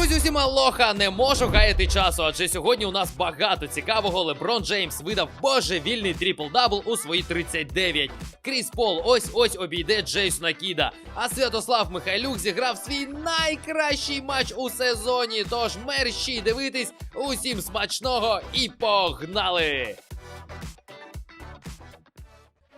Друзі, усім алоха, не можу гаяти часу, адже сьогодні у нас багато цікавого. Леброн Джеймс видав божевільний трипл-дабл у свої 39. Кріс Пол ось ось обійде Джейсона Кіда. А Святослав Михайлюк зіграв свій найкращий матч у сезоні. Тож мерщій дивитись, усім смачного і погнали!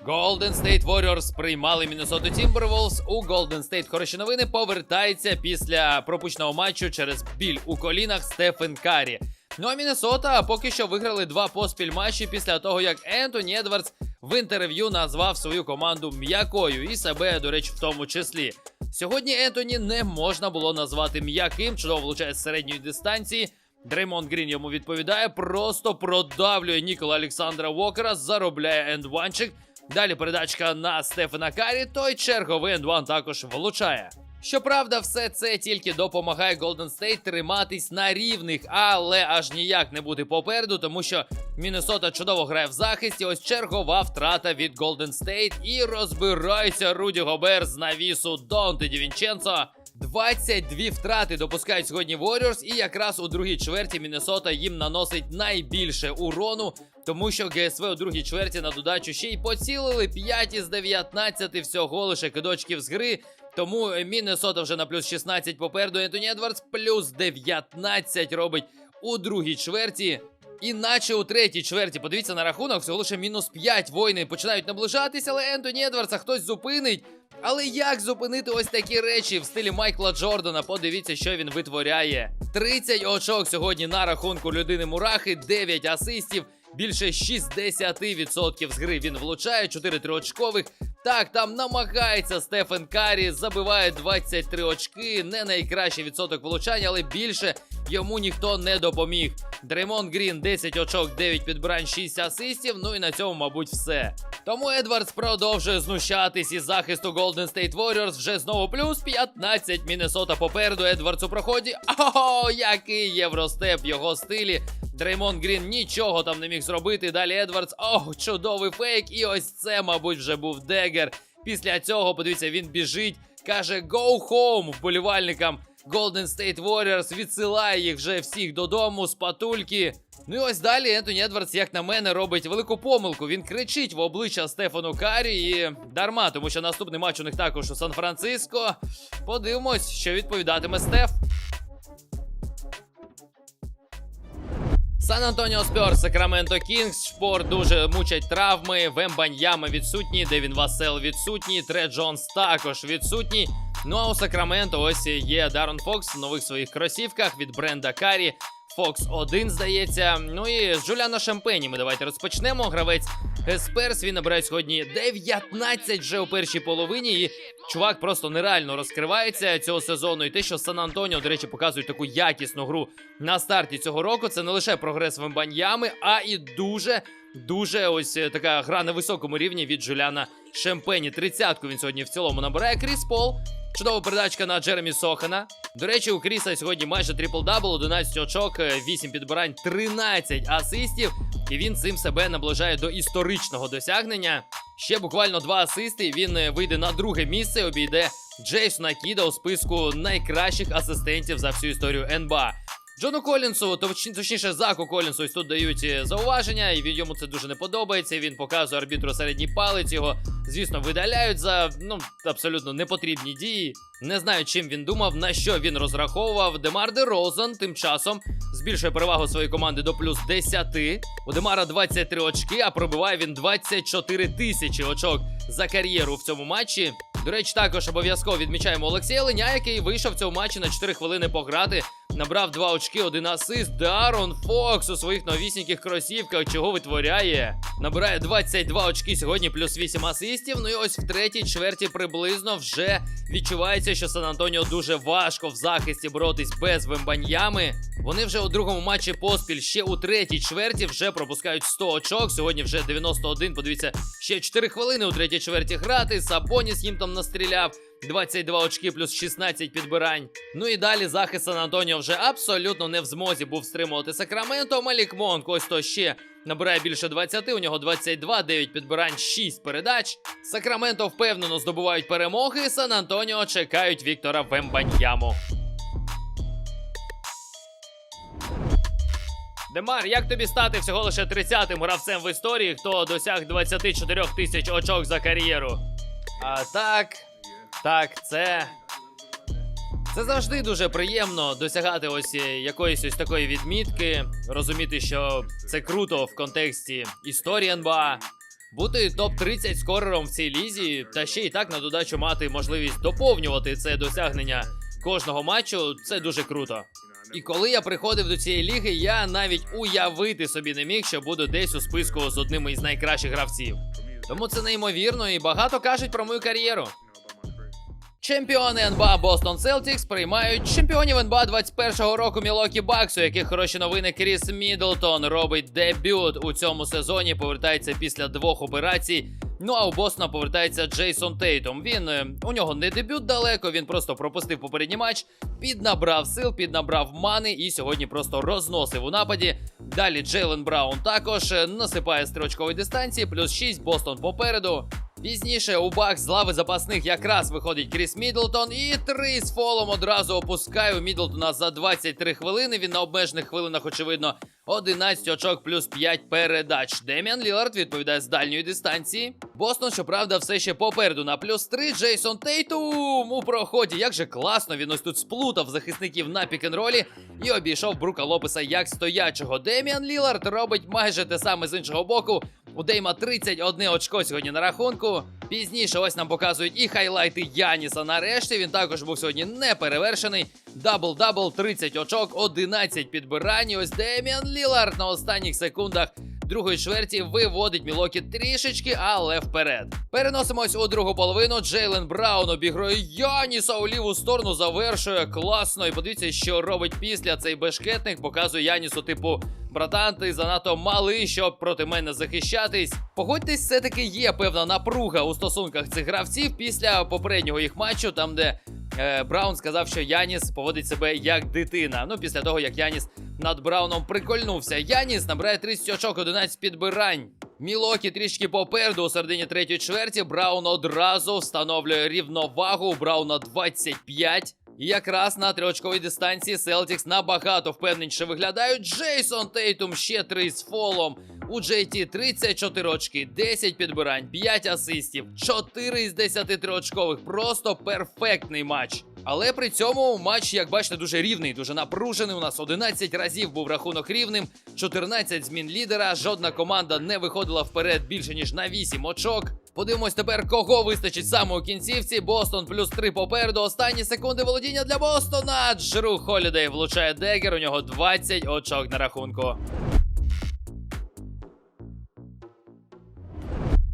Golden State Warriors приймали Міннесоту Timberwolves. У Golden State хороші новини повертається після пропущеного матчу через біль у колінах Стефен Карі. Ну а Міннесота поки що виграли два поспіль матчі після того, як Ентоні Едвардс в інтерв'ю назвав свою команду м'якою і себе, до речі, в тому числі. Сьогодні Ентоні не можна було назвати м'яким, чудово влучає з середньої дистанції. Дреймонд Грін йому відповідає, просто продавлює Нікола Олександра Вокера, заробляє ендванчик. Далі передачка на Стефана Карі, той черговий ендван також влучає. Щоправда, все це тільки допомагає Golden State триматись на рівних, але аж ніяк не бути попереду, тому що Міннесота чудово грає в захисті. Ось чергова втрата від Golden State і розбирається Руді Гобер з навісу Донте Дівінченцо. 22 втрати допускають сьогодні Warriors, і якраз у другій чверті Міннесота їм наносить найбільше урону, тому що ГСВ у другій чверті на додачу ще й поцілили 5 із 19 всього лише кидочків з гри. Тому Міннесота вже на плюс 16 попереду. Ентоні Едвардс плюс 19 робить у другій чверті. Іначе у третій чверті, подивіться на рахунок, всього лише мінус 5 воїни починають наближатися, але Ентоні Едвардса хтось зупинить. Але як зупинити ось такі речі в стилі Майкла Джордана? Подивіться, що він витворяє. 30 очок сьогодні на рахунку людини Мурахи, 9 асистів, більше 60% з гри він влучає, 4 триочкових. Так, там намагається Стефен Карі, забиває 23 очки, не найкращий відсоток влучання, але більше йому ніхто не допоміг. Дремон Грін 10 очок, 9 підбирань, 6 асистів. Ну і на цьому, мабуть, все. Тому Едвардс продовжує знущатись із захисту Golden State Warriors. Вже знову плюс 15. Міннесота попереду. Едвардс у проході. Ого, який євростеп його стилі. Дреймон Грін нічого там не міг зробити. Далі Едвардс. Ох, чудовий фейк. І ось це, мабуть, вже був Дегер. Після цього, подивіться, він біжить, каже «Go home» вболівальникам. Golden State Warriors відсилає їх вже всіх додому з патульки. Ну і ось далі Ентоні Едвардс, як на мене, робить велику помилку. Він кричить в обличчя Стефану Карі і дарма, тому що наступний матч у них також у Сан-Франциско. Подивимось, що відповідатиме Стеф. Сан Антоніо Спьор, Сакраменто Кінгс, Шпор дуже мучать травми. Вембаньяма відсутні, Девін Васел відсутній, Тре Джонс також відсутній. Ну а у Сакраменто ось є Дарон Фокс в нових своїх кросівках від бренда Карі. Фокс 1, здається. Ну і з Джуляна Шампені ми давайте розпочнемо. Гравець Сперс він набирає сьогодні 19 вже у першій половині. І чувак просто нереально розкривається цього сезону. І те, що Сан Антоніо, до речі, показують таку якісну гру на старті цього року. Це не лише прогрес Вембаньями, а і дуже, дуже ось така гра на високому рівні від Джуляна Шемпені. Тридцятку він сьогодні в цілому набирає Кріс Пол. Чудова передачка на Джеремі Сохана. До речі, у Кріса сьогодні майже трипл-дабл, 11 очок, 8 підбирань, 13 асистів. І він цим себе наближає до історичного досягнення. Ще буквально два асисти. Він е, вийде на друге місце, обійде Джейсона Кіда у списку найкращих асистентів за всю історію НБА. Джону Колінсу, точ- точніше, Заку Колінсу, ось тут дають е, зауваження, і він йому це дуже не подобається. Він показує арбітру середній палець. Його, звісно, видаляють за ну абсолютно непотрібні дії. Не знаю, чим він думав, на що він розраховував. Демар Де Розен тим часом збільшує перевагу своєї команди до плюс 10. У Демара 23 очки, а пробиває він 24 тисячі очок за кар'єру в цьому матчі. До речі, також обов'язково відмічаємо Олексія Леня, який вийшов в цьому матчі на 4 хвилини пограти. Набрав 2 очки, один асист. Дарон Фокс у своїх новісіньких кросівках, чого витворяє. Набирає 22 очки сьогодні, плюс 8 асистів. Ну і ось в третій чверті приблизно вже відчувається, що Сан Антоніо дуже важко в захисті боротись без вембаньями. Вони вже у другому матчі поспіль ще у третій чверті вже пропускають 100 очок. Сьогодні вже 91. Подивіться, ще 4 хвилини у третій чверті грати. Сабоніс їм там настріляв. 22 очки плюс 16 підбирань. Ну і далі захист Сан Антоніо вже абсолютно не в змозі був стримувати Сакраменто. Малік Монк ось то ще набирає більше 20, у нього 22, 9 підбирань, 6 передач. Сакраменто впевнено здобувають перемоги. Сан Антоніо чекають Віктора Вембаньяму. Демар, як тобі стати всього лише 30-тим гравцем в історії, хто досяг 24 тисяч очок за кар'єру? А так, так, це. Це завжди дуже приємно досягати ось е, якоїсь ось такої відмітки, розуміти, що це круто в контексті історії НБА. Бути топ-30 скорером в цій лізі, та ще й так на додачу мати можливість доповнювати це досягнення кожного матчу, це дуже круто. І коли я приходив до цієї ліги, я навіть уявити собі не міг, що буду десь у списку з одним із найкращих гравців. Тому це неймовірно і багато кажуть про мою кар'єру. Чемпіони НБА Бостон Селтікс приймають чемпіонів НБА 21-го року Мілокі Бакс, у яких хороші новини Кріс Міддлтон робить дебют у цьому сезоні. Повертається після двох операцій. Ну а у Бостона повертається Джейсон Тейтом. Він е, у нього не дебют далеко. Він просто пропустив попередній матч, піднабрав сил, піднабрав мани і сьогодні просто розносив у нападі. Далі Джейлен Браун також е, насипає строчкової дистанції, плюс 6, Бостон попереду. Пізніше у бак з лави запасних якраз виходить Кріс Міддлтон і три з фолом одразу опускає у Міддлтона за 23 хвилини. Він на обмежених хвилинах, очевидно, 11 очок плюс 5 передач. Деміан Лілард відповідає з дальньої дистанції. Бостон, щоправда, все ще попереду на плюс 3. Джейсон Тейтум у проході. Як же класно він ось тут сплутав захисників на пік-н-ролі і обійшов Брука Лопеса як стоячого. Деміан Лілард робить майже те саме з іншого боку. У Дейма 31 очко сьогодні на рахунку. Пізніше ось нам показують і хайлайти Яніса. Нарешті він також був сьогодні не перевершений. Дабл-дабл, 30 очок, 11 підбирань. Ось Деміан Лілард на останніх секундах другої чверті виводить Мілокі трішечки, але вперед. Переносимось у другу половину. Джейлен Браун обігрує Яніса у ліву сторону, завершує класно. І подивіться, що робить після цей бешкетник. Показує Янісу, типу. Братан, ти занадто малий, щоб проти мене захищатись. Погодьтесь, все-таки є певна напруга у стосунках цих гравців після попереднього їх матчу, там де е, Браун сказав, що Яніс поводить себе як дитина. Ну, після того, як Яніс над Брауном прикольнувся. Яніс набирає 30 очок, 11 підбирань. Мілокі трішки попереду у середині третьої чверті. Браун одразу встановлює рівновагу. Брауна 25. Якраз на триочковій дистанції Селтікс набагато впевненіше виглядають. Джейсон Тейтум ще 3 з фолом. У JT 34 очки, 10 підбирань, 5 асистів, 4 із 10 очкових. Просто перфектний матч. Але при цьому матч, як бачите, дуже рівний, дуже напружений. У нас 11 разів був рахунок рівним, 14 змін лідера. Жодна команда не виходила вперед більше ніж на 8 очок. Подивимось тепер, кого вистачить саме у кінцівці. Бостон плюс 3 попереду. Останні секунди володіння для Бостона. Джру Холідей влучає Дегер. У нього 20 очок на рахунку.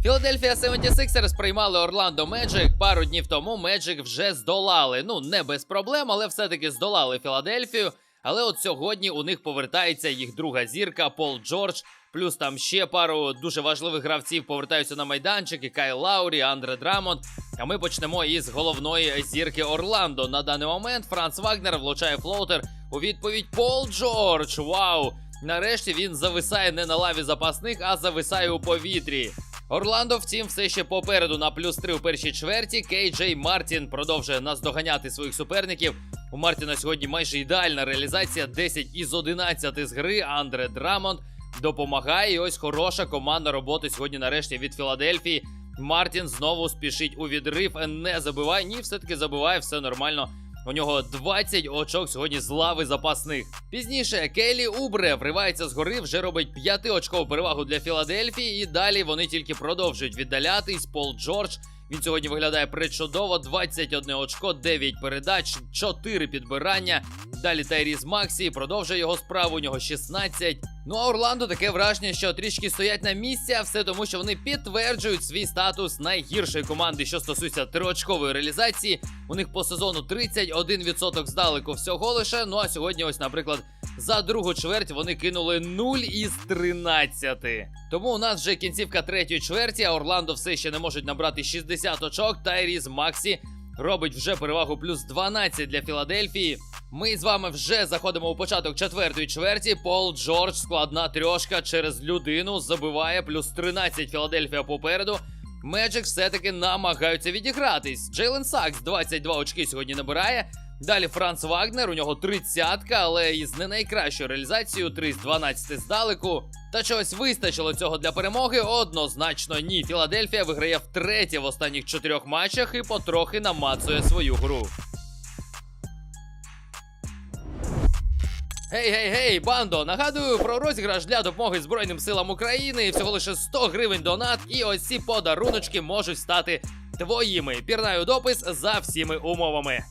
Філадельфія 76ers приймали Орландо Меджик. Пару днів тому Меджик вже здолали. Ну, не без проблем, але все-таки здолали Філадельфію. Але от сьогодні у них повертається їх друга зірка Пол Джордж. Плюс там ще пару дуже важливих гравців повертаються на майданчик. І Кай Лаурі, Андре Драмонт. А ми почнемо із головної зірки Орландо. На даний момент Франц Вагнер влучає флоутер. У відповідь Пол Джордж. Вау! Нарешті він зависає не на лаві запасних, а зависає у повітрі. Орландо, втім, все ще попереду на плюс 3 у першій чверті. Кей Джей Мартін продовжує наздоганяти своїх суперників. У Мартіна сьогодні майже ідеальна реалізація 10 із 11 з гри. Андре Драмонт допомагає. І ось хороша командна робота сьогодні нарешті від Філадельфії. Мартін знову спішить у відрив. Не забиває. Ні, все-таки забиває, все нормально. У нього 20 очок сьогодні з лави запасних. Пізніше Келі Убре вривається з гори, вже робить 5 очкову перевагу для Філадельфії. І далі вони тільки продовжують віддалятись. Пол Джордж. Він сьогодні виглядає причудово. 21 очко, 9 передач, 4 підбирання. Далі Тайріс Максі продовжує його справу. У нього 16. Ну а Орландо таке враження, що трішки стоять на місці, а все тому, що вони підтверджують свій статус найгіршої команди, що стосується триочкової реалізації. У них по сезону 31% здалеку всього лише. Ну а сьогодні, ось, наприклад, за другу чверть вони кинули 0 із 13. Тому у нас вже кінцівка третьої чверті, а Орландо все ще не можуть набрати 60 очок. Тайріс Максі робить вже перевагу плюс 12 для Філадельфії. Ми з вами вже заходимо у початок четвертої чверті. Пол Джордж, складна трьошка через людину, забиває плюс 13 Філадельфія попереду. Меджик все-таки намагаються відігратись. Джейлен Сакс 22 очки сьогодні набирає. Далі Франц Вагнер, у нього тридцятка, але із не найкращою реалізацією 3 з 12 здалеку. Та чогось вистачило цього для перемоги? Однозначно ні. Філадельфія виграє втретє в останніх чотирьох матчах і потрохи намацує свою гру. Гей, гей, гей, бандо! Нагадую про розіграш для допомоги Збройним силам України. Всього лише 100 гривень донат, і ось ці подаруночки можуть стати твоїми. Пірнаю допис за всіми умовами.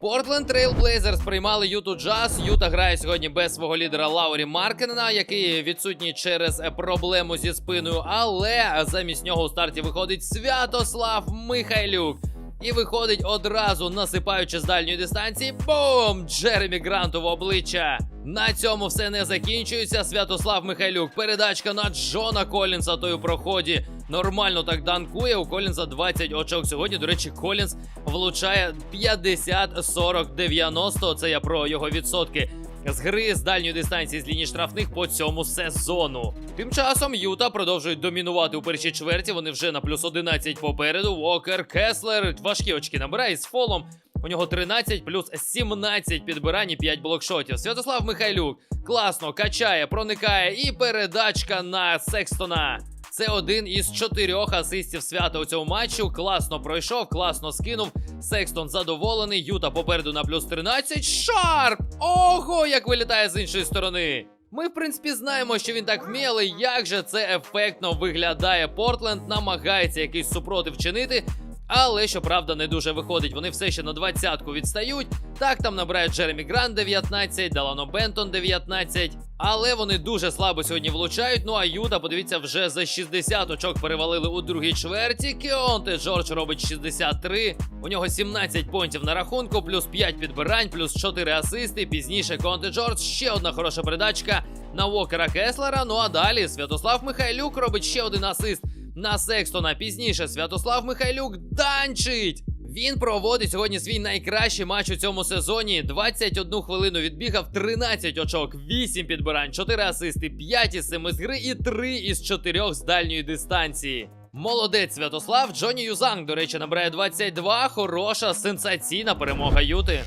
Портленд Трейл Блейзерс приймали Юту Джаз. Юта грає сьогодні без свого лідера Лаурі Маркенена, який відсутній через проблему зі спиною. Але замість нього у старті виходить Святослав Михайлюк. І виходить одразу, насипаючи з дальньої дистанції. Бум! Джеремі Гранту в обличчя. На цьому все не закінчується. Святослав Михайлюк. Передачка на Джона Колінса. Той у проході. Нормально так данкує. У Колінса 20 очок сьогодні. До речі, Колінс влучає 50, 40, 90. Це я про його відсотки. З гри з дальньої дистанції з лінії штрафних по цьому сезону. Тим часом Юта продовжують домінувати у першій чверті. Вони вже на плюс 11 попереду. Вокер, Кеслер важкі очки набирає з фолом. У нього 13 плюс 17 підбирань і 5 блокшотів. Святослав Михайлюк класно качає, проникає і передачка на Секстона. Це один із чотирьох асистів свята у цьому матчу. Класно пройшов, класно скинув. Секстон задоволений. Юта попереду на плюс 13. Шарп! Ого, як вилітає з іншої сторони. Ми, в принципі, знаємо, що він так вмілий. Як же це ефектно виглядає? Портленд намагається якийсь супротив чинити. Але щоправда не дуже виходить. Вони все ще на двадцятку відстають. Так там набирають Джеремі Грант 19, Далано Бентон 19. Але вони дуже слабо сьогодні влучають. Ну а Юта, подивіться, вже за 60 очок перевалили у другій чверті. Кеонте Джордж робить 63. У нього 17 понтів на рахунку, плюс 5 підбирань, плюс 4 асисти. Пізніше Конте Джордж ще одна хороша передачка на Вокера Кеслера. Ну а далі Святослав Михайлюк робить ще один асист на Секстона. Пізніше Святослав Михайлюк данчить. Він проводить сьогодні свій найкращий матч у цьому сезоні. 21 хвилину відбігав, 13 очок, 8 підбирань, 4 асисти, 5 із 7 з гри і 3 із 4 з дальньої дистанції. Молодець Святослав. Джоні Юзанг, до речі, набирає 22. Хороша сенсаційна перемога Юти.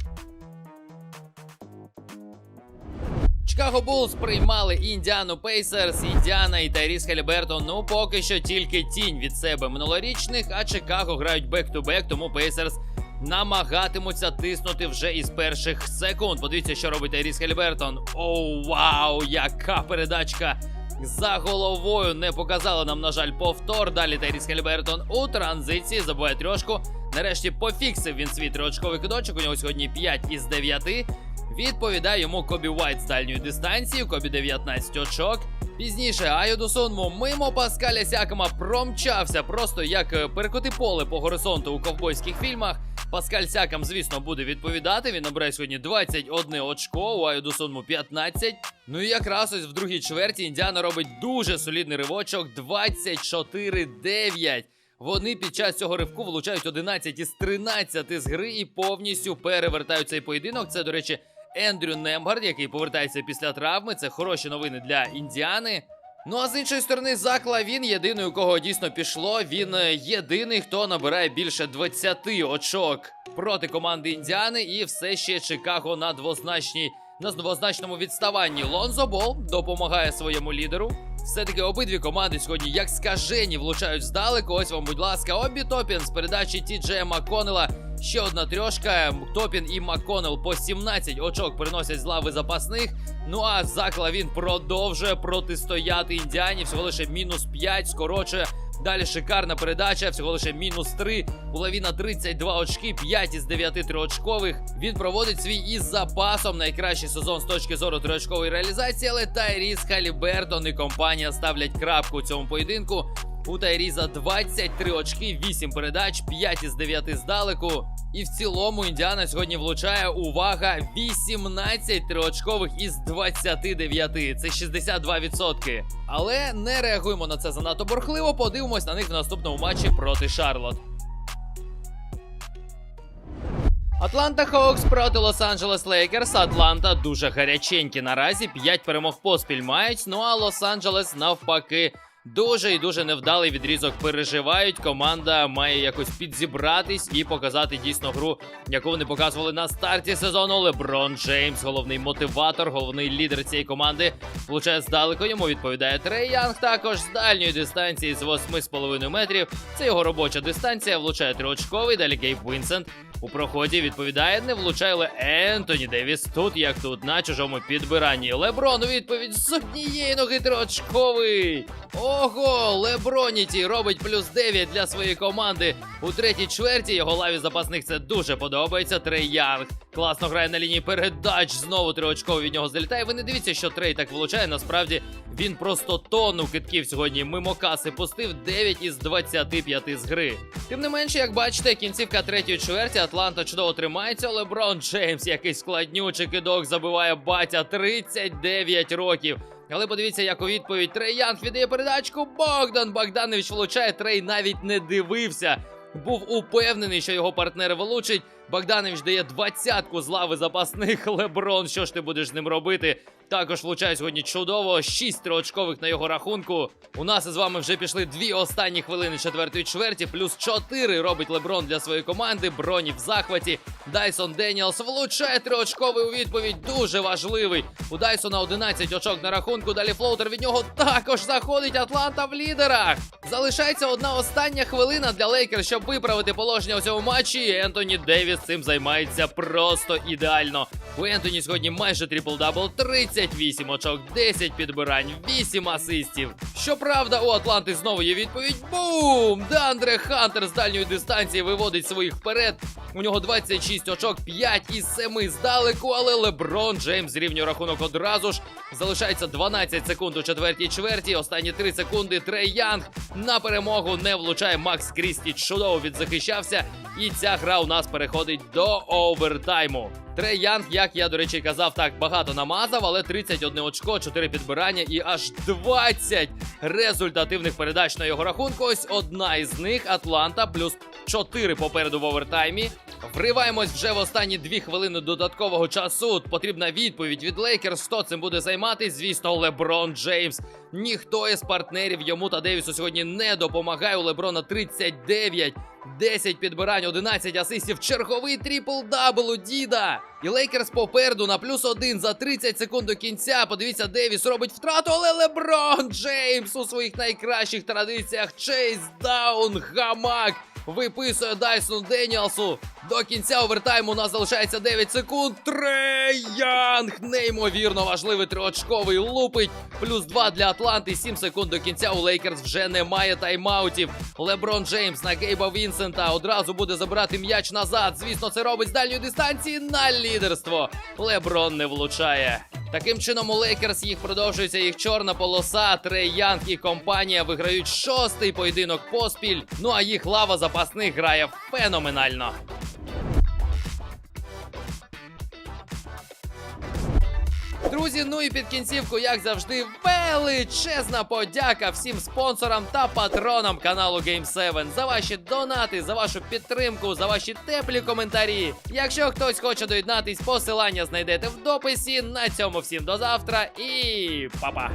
Чикаго Булls приймали Індіану Пейсерс, Індіана і Тайріс Халібертон. Ну поки що тільки тінь від себе минулорічних, а Чикаго грають бек-ту-бек, тому Пейсерс намагатимуться тиснути вже із перших секунд. Подивіться, що робить Тайріс Халібертон. Оу, вау, яка передачка! За головою не показали нам, на жаль, повтор. Далі Тайріс Халібертон у транзиції забуває трьошку. Нарешті пофіксив він свій триочковий кидочок. У нього сьогодні 5 із 9. Відповідає йому Кобі Уайт з дальньої дистанції, Кобі 19 очок. Пізніше Айодусонму, мимо Паскаля Сякома промчався просто як е, перекоти поле по горизонту у ковбойських фільмах. Паскаль Сякам, звісно, буде відповідати. Він набирає сьогодні 21 очко, у Айоду Сонму 15. Ну і якраз ось в другій чверті Індіана робить дуже солідний ривочок 24-9. Вони під час цього ривку влучають 11 із 13 з гри і повністю перевертають цей поєдинок. Це, до речі, Ендрю Немгард, який повертається після травми. Це хороші новини для індіани. Ну а з іншої сторони, Зак Лавін єдиний, у кого дійсно пішло. Він е, єдиний, хто набирає більше 20 очок проти команди Індіани, і все ще Чикаго на двозначній на двозначному відставанні. Лонзо Бол допомагає своєму лідеру. Все-таки обидві команди сьогодні, як скажені, влучають здалеку. Ось вам, будь ласка, обі Топін з передачі Тіджея Макконела. Ще одна трьошка. Топін і Макконел по 17 очок приносять з лави запасних. Ну а Зак Лавін продовжує протистояти індіані. Всього лише мінус 5, скорочує. Далі шикарна передача, всього лише мінус 3. У Лавіна 32 очки, 5 із 9 триочкових. Він проводить свій із запасом найкращий сезон з точки зору триочкової реалізації, але Тайріс Халібертон і компанія ставлять крапку цьому поєдинку. У Тайріза 23 очки, 8 передач, 5 із 9 здалеку. І в цілому Індіана сьогодні влучає увага 18 триочкових із 29. Це 62%. Але не реагуємо на це занадто борхливо. Подивимось на них в наступному матчі проти Шарлот. Атланта Хоукс проти Лос-Анджелес Лейкерс. Атланта дуже гаряченькі наразі. 5 перемог поспіль мають. Ну а Лос-Анджелес навпаки Дуже і дуже невдалий відрізок переживають. Команда має якось підзібратись і показати дійсно гру, яку вони показували на старті сезону. Леброн Джеймс, головний мотиватор, головний лідер цієї команди. Влучає здалеку. Йому відповідає Трей Янг. Також з дальньої дистанції з 8,5 метрів. Це його робоча дистанція. Влучає триочковий. Далі Гейб Вінсент. У проході відповідає, не влучає, Ентоні Девіс тут, як тут, на чужому підбиранні. Леброн у відповідь з однієї ноги триочковий. Ого, Леброніті робить плюс 9 для своєї команди. У третій чверті його лаві запасних це дуже подобається. Трей Янг класно грає на лінії передач. Знову триочковий від нього залітає. Ви не дивіться, що Трей так влучає. Насправді він просто тонну китків сьогодні мимо каси пустив 9 із 25 з гри. Тим не менше, як бачите, кінцівка третьої чверті Атланта чудово тримається. Леброн Джеймс, який складнючий кидок забиває батя 39 років. Але подивіться, як у відповідь Трей Янг віддає передачку. Богдан Богданович влучає. Трей навіть не дивився. Був упевнений, що його партнер влучить. Богданович дає двадцятку з лави запасних. Леброн, що ж ти будеш з ним робити? Також влучає сьогодні чудово. Шість триочкових на його рахунку. У нас із вами вже пішли дві останні хвилини четвертої чверті, плюс чотири робить Леброн для своєї команди. Броні в захваті. Дайсон Деніелс влучає триочковий у відповідь. Дуже важливий. У Дайсона 11 очок на рахунку. Далі флоутер від нього також заходить. Атланта в лідерах. Залишається одна остання хвилина для Лейкер, щоб виправити положення у цьому матчі. І Ентоні Девіс цим займається просто ідеально. У Ентоні сьогодні майже трипл-дабл, 38 очок, 10 підбирань, 8 асистів. Щоправда, у Атланти знову є відповідь. Бум! Дандре Хантер з дальньої дистанції виводить своїх вперед. У нього 26 очок, 5 із 7 здалеку, але Леброн Джеймс зрівнює рахунок одразу ж. Залишається 12 секунд у четвертій чверті. Останні 3 секунди. Трей Янг на перемогу не влучає. Макс Крісті чудово відзахищався. І ця гра у нас переходить до овертайму. Трей Янг, як я до речі казав, так багато намазав, але 31 очко, 4 підбирання і аж 20 результативних передач на його рахунку. Ось одна із них Атланта, плюс 4 попереду в овертаймі. Вриваємось вже в останні дві хвилини додаткового часу. Потрібна відповідь від Лейкерс. Хто цим буде займатись? Звісно, Леброн Джеймс. Ніхто із партнерів йому та Девісу сьогодні не допомагає. У Леброна 39. 10 підбирань, 11 асистів, черговий трипл-дабл у Діда. І Лейкерс попереду на плюс один за 30 секунд до кінця. Подивіться, Девіс робить втрату, але Леброн Джеймс у своїх найкращих традиціях. Чейз даун, гамак. Виписує Дайсону Деніалсу. До кінця овертайму у нас залишається 9 секунд. Трей Янг! Неймовірно важливий триочковий лупить. Плюс 2 для Атланти. 7 секунд до кінця у Лейкерс вже немає тайм-аутів. Леброн Джеймс на Гейба Вінсента одразу буде забирати м'яч назад. Звісно, це робить з дальньої дистанції на лідерство. Леброн не влучає. Таким чином, у Лейкерс їх продовжується їх чорна полоса. Трей Янг і компанія виграють шостий поєдинок поспіль. Ну а їх лава запасних грає феноменально. Друзі, ну і під кінцівку, як завжди, величезна подяка всім спонсорам та патронам каналу Game7 за ваші донати, за вашу підтримку, за ваші теплі коментарі. Якщо хтось хоче доєднатись, посилання знайдете в дописі. На цьому всім до завтра і па-па!